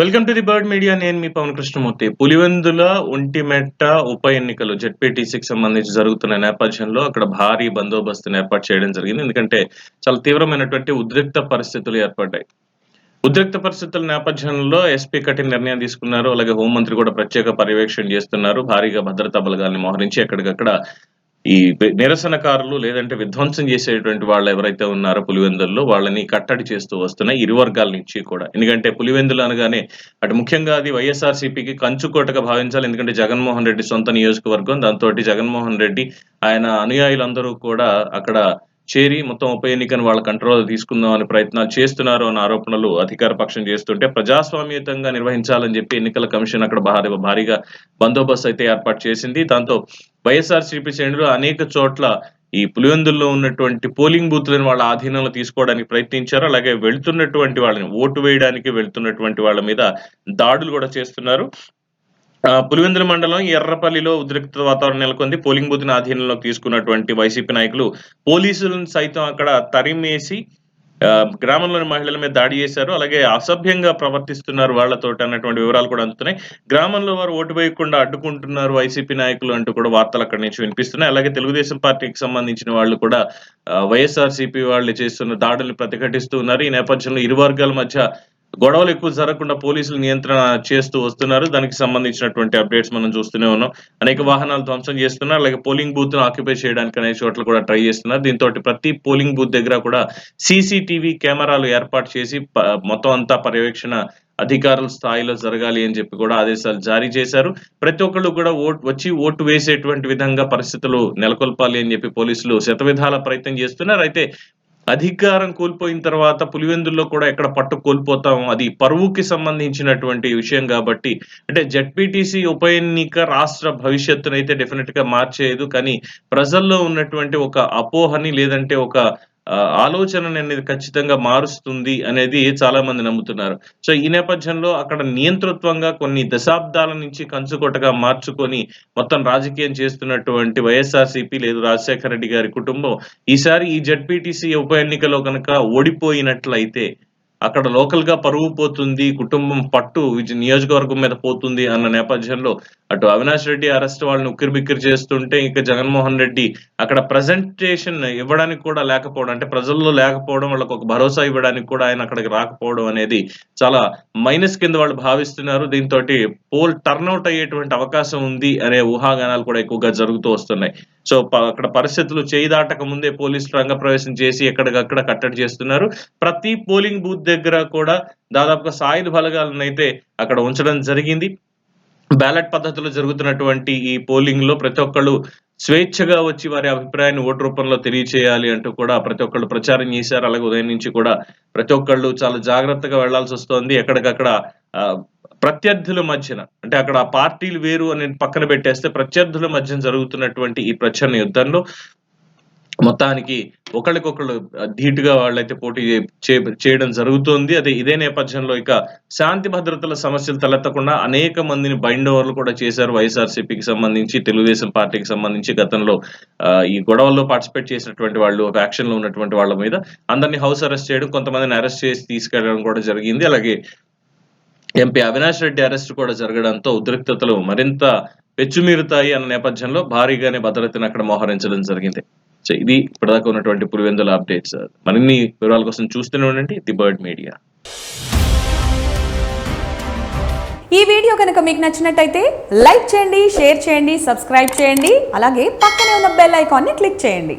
Welcome to the Bird Media నేను మీ పవన్ కృష్ణమూర్తి. పులివెందుల ఒంటిమెట్ట ఉప ఎన్నికలు జెడ్పీటీసీకి సంబంధించి జరుగుతున్న నేపథ్యంలో అక్కడ భారీ బందోబస్తును ఏర్పాటు చేయడం జరిగింది. ఎందుకంటే చాలా తీవ్రమైనటువంటి ఉద్రిక్త పరిస్థితులు ఏర్పడ్డాయి. ఉద్రిక్త పరిస్థితుల నేపథ్యంలో ఎస్పీ కఠిన నిర్ణయం తీసుకున్నారు. అలాగే హోంమంత్రి కూడా ప్రత్యేక పర్యవేక్షణ చేస్తున్నారు. భారీగా భద్రతా బలగాల్ని మోహరించి ఎక్కడికక్కడ ఈ నిరసనకారులు లేదంటే విధ్వంసం చేసేటువంటి వాళ్ళు ఎవరైతే ఉన్నారో పులివెందుల్లో వాళ్ళని కట్టడి చేస్తూ వస్తున్నాయి ఇరు వర్గాల నుంచి కూడా. ఎందుకంటే పులివెందులు అనగానే అటు ముఖ్యంగా అది వైఎస్ఆర్సీపీకి కంచుకోటగా భావించాలి. ఎందుకంటే జగన్మోహన్ రెడ్డి సొంత నియోజకవర్గం. దాంతో జగన్మోహన్ రెడ్డి ఆయన అనుయాయులందరూ కూడా అక్కడ చేరి మొత్తం ఉప ఎన్నికను వాళ్ళ కంట్రోల్ తీసుకుందాం అనే ప్రయత్నాలు చేస్తున్నారు అనే ఆరోపణలు అధికార పక్షం చేస్తుంటే ప్రజాస్వామ్యతంగా నిర్వహించాలని చెప్పి ఎన్నికల కమిషన్ అక్కడ భారీ భారీగా బందోబస్తు అయితే ఏర్పాటు చేసింది. దాంతో వైఎస్ఆర్సీపీ శ్రేణులు అనేక చోట్ల ఈ పులివెందుల్లో ఉన్నటువంటి పోలింగ్ బూత్లను వాళ్ళ ఆధీనంలో తీసుకోవడానికి ప్రయత్నించారు. అలాగే వెళ్తున్నటువంటి వాళ్ళని ఓటు వేయడానికి వెళ్తున్నటువంటి వాళ్ళ మీద దాడులు కూడా చేస్తున్నారు. పులివెందుల మండలం ఎర్రపల్లిలో ఉద్రిక్త వాతావరణం నెలకొంది. పోలింగ్ బూత్ ఆధీనంలోకి తీసుకున్నటువంటి వైసీపీ నాయకులు పోలీసులను సైతం అక్కడ తరిమేసి ఆ, గ్రామంలోని మహిళల మీద దాడి చేశారు. అలాగే అసభ్యంగా ప్రవర్తిస్తున్నారు వాళ్ళతోటి అన్నటువంటి వివరాలు కూడా అందుతున్నాయి. గ్రామంలో వారు ఓటు వేయకుండా అడ్డుకుంటున్నారు వైసీపీ నాయకులు అంటూ కూడా వార్తలు అక్కడి నుంచి వినిపిస్తున్నాయి. అలాగే తెలుగుదేశం పార్టీకి సంబంధించిన వాళ్ళు కూడా వైఎస్ఆర్సీపీ వాళ్ళు చేస్తున్న దాడుల్ని ప్రతిఘటిస్తూ ఉన్నారు. ఈ నేపథ్యంలో ఇరు వర్గాల మధ్య గొడవలు ఎక్కువ జరగకుండా పోలీసులు నియంత్రణ చేస్తూ వస్తున్నారు. దానికి సంబంధించినటువంటి అప్డేట్స్ మనం చూస్తూనే ఉన్నాం. అనేక వాహనాలు ధ్వంసం చేస్తున్నారు. అలాగే పోలింగ్ బూత్ను ఆక్యుపై చేయడానికి అనేక చోట్ల కూడా ట్రై చేస్తున్నారు. దీంతో ప్రతి పోలింగ్ బూత్ దగ్గర కూడా సీసీటీవీ కెమెరాలు ఏర్పాటు చేసి మొత్తం అంతా పర్యవేక్షణ అధికారుల స్థాయిలో జరగాలి అని చెప్పి కూడా ఆదేశాలు జారీ చేశారు. ప్రతి ఒక్కళ్ళు కూడా ఓటు వచ్చి ఓటు వేసేటువంటి విధంగా పరిస్థితులు నెలకొల్పాలి అని చెప్పి పోలీసులు శతవిధాల ప్రయత్నం చేస్తున్నారు. అయితే అధికారం కోల్పోయిన తర్వాత పులివెందుల్లో కూడా ఎక్కడ పట్టు కోల్పోతాం అది పరువుకి సంబంధించినటువంటి విషయం కాబట్టి. అంటే జడ్పీటీసీ ఉప ఎన్నిక రాష్ట్ర భవిష్యత్తును అయితే డెఫినెట్గా మార్చేయదు. కానీ ప్రజల్లో ఉన్నటువంటి ఒక అపోహని లేదంటే ఒక ఆలోచనని అనేది ఖచ్చితంగా మారుస్తుంది అనేది చాలా మంది నమ్ముతున్నారు. సో ఈ నేపథ్యంలో అక్కడ నియంతృత్వంగా కొన్ని దశాబ్దాల నుంచి కంచుకొట్టగా మార్చుకొని మొత్తం రాజకీయం చేస్తున్నటువంటి వైఎస్ఆర్సీపీ లేదు రాజశేఖర రెడ్డి గారి కుటుంబం ఈసారి ఈ జడ్పీటీసీ ఉప ఎన్నికలో కనుక ఓడిపోయినట్లయితే అక్కడ లోకల్గా పరువు పోతుంది కుటుంబం పట్టు నియోజకవర్గం మీద పోతుంది అన్న నేపథ్యంలో అటు అవినాష్ రెడ్డి అరెస్ట్ వాళ్ళని ఉక్కిరి బిక్కిరి చేస్తుంటే ఇంకా జగన్మోహన్ రెడ్డి అక్కడ ప్రజెంటేషన్ ఇవ్వడానికి కూడా లేకపోవడం అంటే ప్రజల్లో లేకపోవడం వాళ్ళకి ఒక భరోసా ఇవ్వడానికి కూడా ఆయన అక్కడికి రాకపోవడం అనేది చాలా మైనస్ కింద వాళ్ళు భావిస్తున్నారు. దీంతో పోల్ టర్న్అవుట్ అయ్యేటువంటి అవకాశం ఉంది అనే ఊహాగానాలు కూడా ఎక్కువగా జరుగుతూ వస్తున్నాయి. సో అక్కడ పరిస్థితులు చేయి దాటక ముందే పోలీసులు రంగప్రవేశం చేసి ఎక్కడికక్కడ కట్టడి చేస్తున్నారు. ప్రతి పోలింగ్ బూత్ దగ్గర కూడా దాదాపుగా సాయుధ బలగాలను అయితే అక్కడ ఉంచడం జరిగింది. బ్యాలెట్ పద్ధతిలో జరుగుతున్నటువంటి ఈ పోలింగ్లో ప్రతి ఒక్కళ్ళు స్వేచ్ఛగా వచ్చి వారి అభిప్రాయాన్ని ఓటు రూపంలో తెలియచేయాలి అంటూ కూడా ప్రతి ఒక్కళ్ళు ప్రచారం చేశారు. అలాగే ఉదయం నుంచి కూడా ప్రతి ఒక్కళ్ళు చాలా జాగ్రత్తగా వెళ్ళాల్సి వస్తోంది. ఎక్కడికక్కడ ఆ, ప్రత్యర్థుల మధ్యన అంటే అక్కడ పార్టీలు వేరు అని పక్కన పెట్టేస్తే ప్రత్యర్థుల మధ్యన జరుగుతున్నటువంటి ఈ ప్రచరణ యుద్ధంలో మొత్తానికి ఒకళ్ళకొకళ్ళు ధీటుగా వాళ్ళైతే పోటీ చేయడం జరుగుతోంది. అదే ఇదే నేపథ్యంలో ఇక శాంతి భద్రతల సమస్యలు తలెత్తకుండా అనేక మందిని బైండ్ ఓవర్లు కూడా చేశారు వైఎస్ఆర్సీపీకి సంబంధించి తెలుగుదేశం పార్టీకి సంబంధించి గతంలో ఈ గొడవల్లో పార్టిసిపేట్ చేసినటువంటి వాళ్ళు ఒక యాక్షన్లో ఉన్నటువంటి వాళ్ళ మీద అందరినీ హౌస్ అరెస్ట్ చేయడం కొంతమందిని అరెస్ట్ చేసి తీసుకెళ్ళడం కూడా జరిగింది. అలాగే ఎంపీ అవినాష్ రెడ్డి అరెస్ట్ కూడా జరగడంతో ఉద్రిక్తతలు మరింత పెచ్చుమీరుతాయి అన్న నేపథ్యంలో భారీగానే భద్రతను అక్కడ మోహరించడం జరిగింది. సో ఇది ఇప్పటిదాకా ఉన్నటువంటి పులివెందుల అప్డేట్స్ మరిన్ని వివరాల కోసం చూస్తూనే ఉండండి. The Bird Media. ఈ వీడియో కనుక మీకు నచ్చినట్టయితే లైక్ చేయండి షేర్ చేయండి సబ్స్క్రైబ్ చేయండి. అలాగే పక్కనే ఉన్న బెల్ ఐకాన్ని క్లిక్ చేయండి.